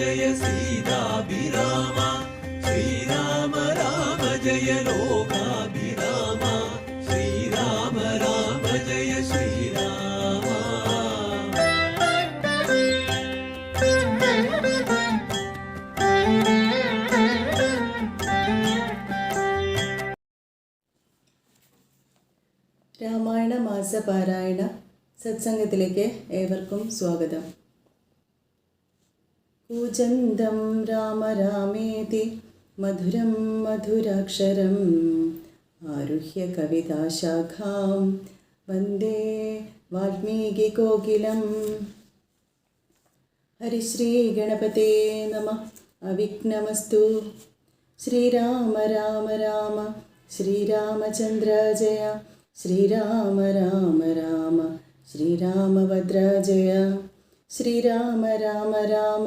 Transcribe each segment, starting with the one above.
ജയ സീതാഭിരാമ. ശ്രീരാമ രാമ ജയ ലോകാഭിരാമ. ശ്രീരാമ രാമ ജയ ശ്രീരാമ. രാമായണ മാസപാരായണ സത്സംഗത്തിലേക്ക് ഏവർക്കും സ്വാഗതം. രാമേതി മധുരം മധുരാക്ഷരം ആരുഹ്യ കവിതാശാഖാം വന്ദേ വാൽമീകി കോകിലം ഹരിശ്രീ ഗണപതേ നമ അവിഘ്നമസ്തു ശ്രീരാമ രാമ രാമ ശ്രീരാമചന്ദ്ര ജയ ശ്രീരാമ രാമ രാമ ശ്രീരാമഭദ്ര ജയ ശ്രീരാമ രാമ രാമ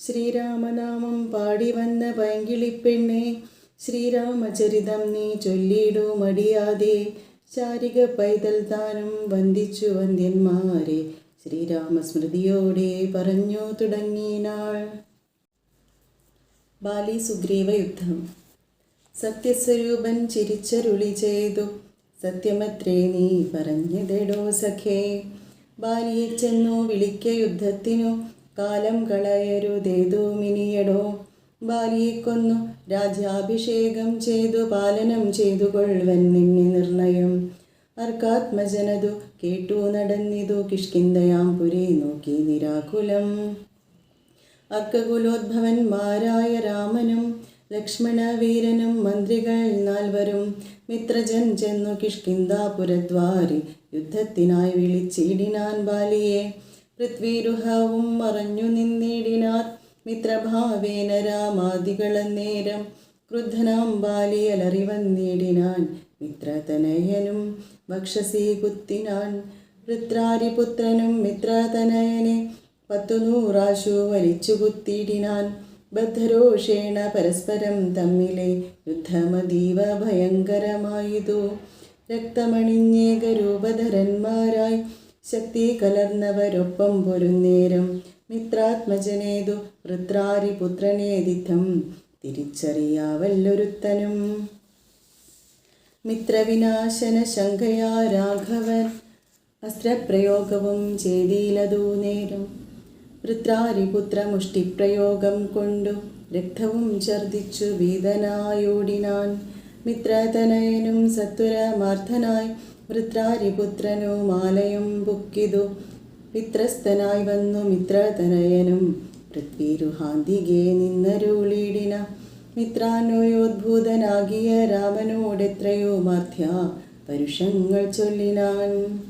ശ്രീരാമനാമം പാടി വന്ന പൈങ്കിളിപ്പെണ്ണെ ശ്രീരാമചരിതം നീ ചൊല്ലിടൂ മടിയാതെ. ശാരിക പൈതൽ താനും വന്ദിച്ചു വന്ദ്യന്മാരെ ശ്രീരാമസ്മൃതിയോടെ പറഞ്ഞു തുടങ്ങിനാൾ ബാലി സുഗ്രീവ യുദ്ധം സത്യസ്വരൂപൻ ചിരിച്ചരുളി ചെയ്തു. സത്യമത്രേ നീ പറഞ്ഞതെടോ സഖേ. ബാലിയെ ചെന്നു വിളിക്ക യുദ്ധത്തിനു കാലം കളയരുതേതോ മിനിയടോ ബാലിയെ കൊന്നു രാജ്യാഭിഷേകം ചെയ്തു പാലനം ചെയ്തു നിന്നെ നിർണയം. അർക്കാത്മജനതു കേട്ടു നടന്നിതു കിഷ്കിന്തയാം പുരേ നോക്കി നിരാകുലം. അർക്കകുലോദ്ഭവന്മാരായ രാമനും ലക്ഷ്മണവീരനും മന്ത്രികൾ നാൽവരും മിത്രജൻ ചെന്നു കിഷ്കിന്ദാപുരദ്വാരി യുദ്ധത്തിനായി വിളിച്ചിടിനാൻ ബാലിയെ. പൃഥ്വീരുഹവും മറഞ്ഞു നിന്നിടിനാർ മിത്രഭാവേന രാമാദികളന്നേരം ക്രുദ്ധനാം ബാലിയലറി വന്നിടിനാൻ മിത്രതനയനും വക്ഷസി കുത്തിനാൻ വൃത്രാരിപുത്രനും മിത്രതനയനെ പത്തുനൂറാശു വലിച്ചു കുത്തിയിടിനാൻ ബദ്ധരോഷേണ പരസ്പരം തമ്മിലെ യുദ്ധമതീവ ഭയങ്കരമായതു. രക്തമണിഞ്ഞേകരൂപധരന്മാരായി ശക്തി കലർന്നവരൊപ്പം പൊരുന്നേരം. മിത്രാത്മജനേതു വൃത്രാരിപുത്രനേതിഥം തിരിച്ചറിയാവല്ലൊരുത്തനും. മിത്രവിനാശന ശങ്കയാ രാഘവൻ. അസ്ത്രപ്രയോഗവും ചെയ്തിലതൂ നേരം. വൃത്രാരിപുത്രമുഷ്ടിപ്രയോഗം കൊണ്ടു രക്തവും ഛർദിച്ചു വീതനായോടിനാൻ മിത്രതനയനും സത്വരമാർത്ഥനായി വൃത്രാരിപുത്രനു മാലയും ബുക്കിതു മിത്രസ്ഥനായി വന്നു മിത്രതനയനും. പൃഥ്വിരുഹാന്തികെ നിന്നരുളിടിന. മിത്രാനോയോദ്ഭൂതനാകിയ രാമനോടെത്രയോ മാധ്യ പരുഷങ്ങൾ ചൊല്ലിനാൻ.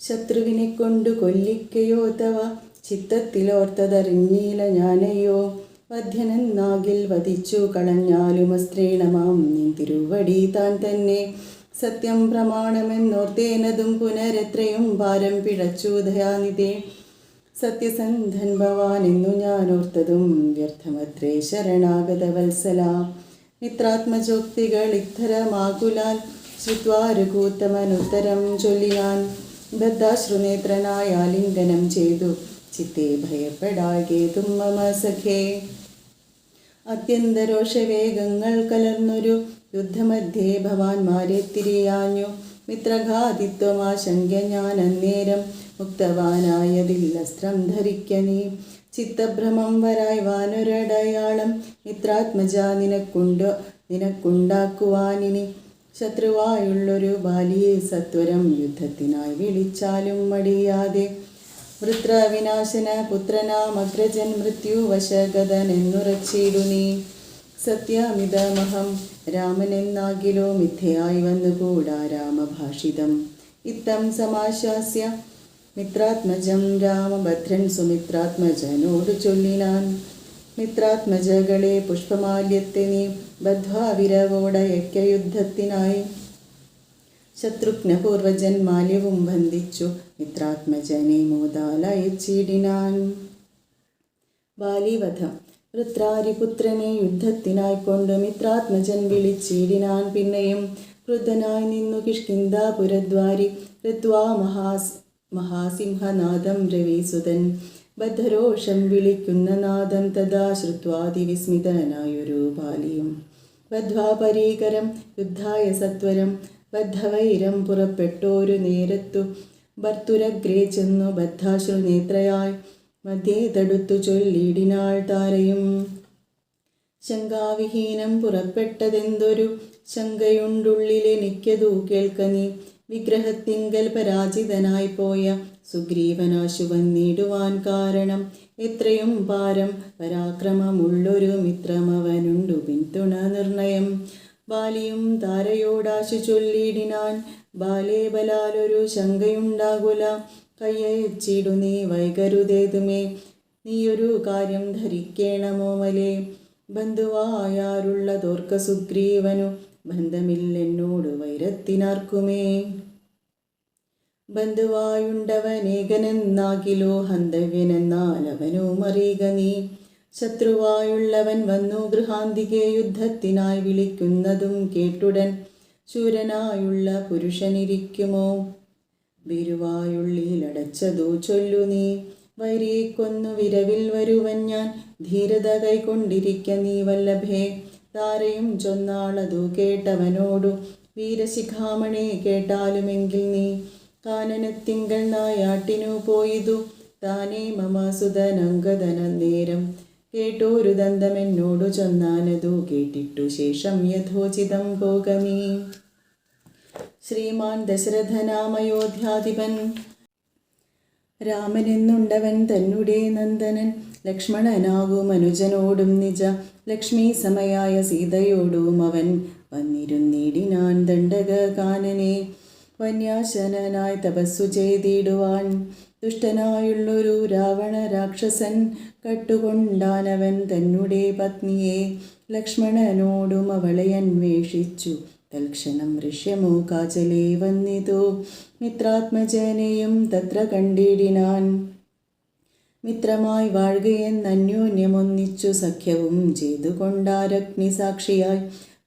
ശത്രുവിനെ കൊണ്ടു കൊല്ലിക്കയോ തവ. ചിത്തത്തിലോർത്തതറിഞ്ഞീല ഞാനയോ. വധ്യനെന്നാകിൽ വധിച്ചു കളഞ്ഞാലും അസ്ത്രീണമാം നിൻ തിരുവടി താൻ തന്നെ. സത്യം പ്രമാണമെന്നോർത്തേനതും പുനരത്രയും ഭാരം പിഴച്ചു ദയാനിതേ സത്യസന്ധൻ ഭവാൻ എന്നു ഞാൻ ഓർത്തതും വ്യർത്ഥമത്രേ ശരണാഗത വത്സല മിത്രാത്മജോക്തികൾ ഇത്തരമാകുലാൽ ശ്രുത്വാരുകൂത്തമനുത്തരം ചൊല്ലിയാൻ ബദ്ധാശ്രുനേത്രനായ ആലിംഗനം ചെയ്തു. ചിത്തെ ഭയപ്പെടാകേതും മമ സഖേ അത്യന്തരോഷവേഗങ്ങൾ കലർന്നൊരു യുദ്ധമധ്യേ ഭവാൻമാരെ തിരിയാഞ്ഞു. മിത്രഘാതിത്വമാശങ്ക ഞാൻ അന്നേരം മുക്തവാനായതില്ലസ്ത്രം ധരിക്കനീ. ചിത്തഭ്രമം വരായി വാനൊരടയാളം മിത്രാത്മജ നിനക്കുണ്ടോ? നിനക്കുണ്ടാക്കുവാനിനി. ശത്രുവായുള്ളൊരു ബാലിയെ സത്വരം യുദ്ധത്തിനായി വിളിച്ചാലും മടിയാതെ. വൃത്രവിനാശന പുത്രനാമഗ്രജൻ മൃത്യുവശഗതനെന്നുറച്ചിടു നീ സത്യമിതമഹം രാമനെന്നാകിലോ മിഥ്യയായി വന്നുകൂടാ രാമഭാഷിതം. ഇത്തം സമാശാസ്യ മിത്രാത്മജം രാമഭദ്രൻ സുമിത്രാത്മജനോട് ചൊല്ലിനാൻ. മിത്രാത്മജകളെ പുഷ്പമാല്യത്തെ നീ ബദ്ധ്വാവിരവോടയക്ക യുദ്ധത്തിനായി ശത്രുഘ്നപൂർവജൻ മാല്യവും ബന്ധിച്ചു മിത്രാത്മജനെ മോദാലയച്ചിടിനാൻ. ബാലിവധം. വൃത്രാരിപുത്രനെ യുദ്ധത്തിനായിക്കൊണ്ട് മിത്രാത്മജൻ വിളിച്ചിടിനാൻ പിന്നെയും ക്രുദ്ധനായി നിന്നു കിഷ്കിന്ദാപുരദ്വാരി ഋത്വാ മഹാസ് മഹാസിംഹനാദം രവീസുതൻ. ബദ്ധരോഷം വിളിക്കുന്ന നാദം തഥാ ശ്രുത്വാതിവിസ്മിതനായൊരു ബാലിയും. ബദ്ധ്വാപരീകരം യുദ്ധായ സത്വരം ബദ്ധവൈരം പുറപ്പെട്ടോരു നേരത്തു. ഭർത്തുരഗ്രേ ചെന്നു ബദ്ധാശ്രുനേത്രയായി. മധ്യേ തടുത്തു ചൊല്ലിടിനാൾ താരയും. ശങ്കാവിഹീനം പുറപ്പെട്ടതെന്തൊരു ശങ്കയുണ്ടുള്ളിലെനിക്കതു കേൾക്ക നീ. വിഗ്രഹത്തിങ്കൽ പരാജിതനായി പോയ സുഗ്രീവനാശു വന്നിടുവാൻ കാരണം. എത്രയും പാരം പരാക്രമമുള്ളൊരു മിത്രമവനുണ്ടു പിന്തുണ നിർണയം. ബാലിയും താരയോടാശു ചൊല്ലിടിനാൻ ബാലേ ബലാലൊരു ശങ്കയുണ്ടാകുല. കയ്യച്ചിടു നീ വൈകരുതേതുമേ. നീയൊരു കാര്യം ധരിക്കേണമോ മലേ. ബന്ധുവായാരുള്ള തോർക്ക സുഗ്രീവനു ബന്ധമില്ലെന്നോട് വൈരത്തിനാർക്കുമേ. ബന്ധുവായുണ്ടവനേകനെന്നാകിലോ ഹന്തവ്യനെന്നാൽ അവനോ മറിയുക നീ. ശത്രുവായുള്ളവൻ വന്നു ഗൃഹാന്തികെ യുദ്ധത്തിനായി വിളിക്കുന്നതും കേട്ടുടൻ ശൂരനായുള്ള പുരുഷനിരിക്കുമോ. ബിരുവായുള്ളിലടച്ചതു ചൊല്ലു നീ. വരീക്കൊന്നു കൊന്നു വിരവിൽ വരുവൻ ഞാൻ. ധീരത കൈകൊണ്ടിരിക്ക നീ വല്ലഭേ. താരയും ചൊന്നാളതു കേട്ടവനോടു. വീരശിഖാമണി കേട്ടാലുമെങ്കിൽ നീ. കാനനത്തിങ്കൾ നായാട്ടിനു പോയിതു. താനേ മമ സുതനങ്കദന നേരം. കേട്ടോരു ദന്തമെന്നോടു ചൊന്നാനതു കേട്ടിട്ടു ശേഷം യഥോചിതം പോകമീ ശ്രീമാൻ ദശരഥനാമയോധ്യാധിപൻ. രാമനെന്നുണ്ടവൻ തന്നുടേ നന്ദനൻ. ലക്ഷ്മണനാകും അനുജനോടും നിജ. ലക്ഷ്മി സമയായ സീതയോടും അവൻ വന്നിരുന്നിടിനാൻ ദണ്ഡക കാനനെ വന്യാശനായി തപസ്സു ചെയ്തിടുവാൻ ദുഷ്ടനായുള്ളൊരു രാവണ രാക്ഷസൻ കട്ടുകൊണ്ടാനവൻ തന്നുടെ പത്നിയെ. ലക്ഷ്മണനോടും അവളെ അന്വേഷിച്ചു. തൽക്ഷണം ഋഷ്യമോ കാചലേ വന്നിതു. മിത്രാത്മജനെയും തത്ര കണ്ടിടിനാൻ. മിത്രമായി വാഴുകയെന്നന്യോന്യമൊന്നിച്ചു സഖ്യവും ചെയ്തുകൊണ്ടാരഗ്നി സാക്ഷിയായി.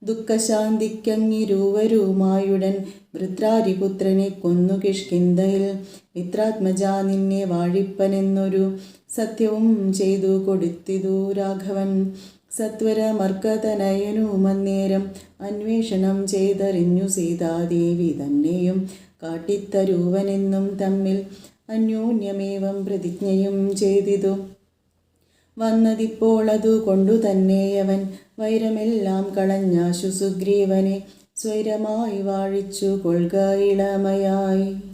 ദുഃഖശാന്തിക്കങ്ങിരൂവരുമായുടൻ വൃത്രാരിപുത്രനെ കൊന്നു കിഷ്കിന്തയിൽ മിത്രാത്മജ നിന്നെ വാഴിപ്പനെന്നൊരു സത്യവും ചെയ്തു കൊടുത്തിതു രാഘവൻ. സത്വരമർക്കതനയനുമന്നേരം അന്വേഷണം ചെയ്തറിഞ്ഞു സീതാദേവി തന്നെയും കാട്ടിത്തരൂവനെന്നും തമ്മിൽ അന്യോന്യമേവം പ്രതിജ്ഞയും ചെയ്തിതു. വന്നതിപ്പോൾ അതു കൊണ്ടു തന്നെയവൻ വൈരമെല്ലാം കളഞ്ഞാശു സുഗ്രീവനെ സ്വൈരമായി വാഴിച്ചു കൊൽക ഇളമയായി.